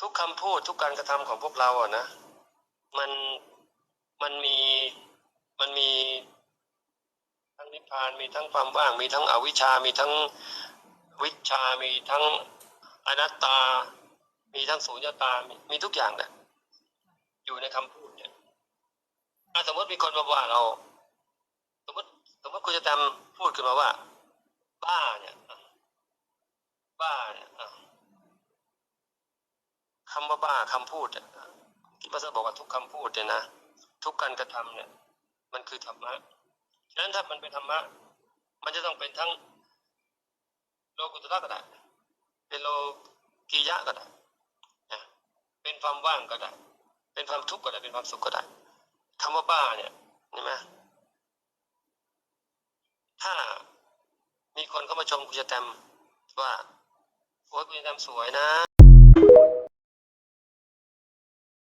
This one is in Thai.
ทุกคำพูดทุกการกระทำของพวกเราอะนะ มันมันมีมันมีทั้งนิพพานมีทั้งความว่าง มีทั้งอวิชชา มีทั้งวิชา มีทั้งอนัตตา มีทั้งสูญญตามีมีทุกอย่างเนี่ยอยู่ในคำพูดเนี่ยอะสมมติมีคนมาว่าเรา สมมติสมมติคุณจะทำพูดขึ้นมาว่า บ้าเนี่ยบ้าเนี่ย คำว่าบ้าคำพูดที่พระเจ้าบอกว่าทุกคำพูดเนี่ยนะทุกการกระทำเนี่ย มันคือธรรมะฉะนั้นถ้ามันเป็นธรรมะ มันจะต้องเป็นทั้งโลกุตระก็ได้เป็นโลกียะก็ได้เป็นความว่างก็ได้ เป็นความทุกข์ก็ได้ เป็นความสุขก็ได้คำว่าบ้าเนี่ยเห็นไหมถ้ามีคนเข้ามาชมคุณจะแตมว่าโอ้ยคุณจะแตมสวยนะ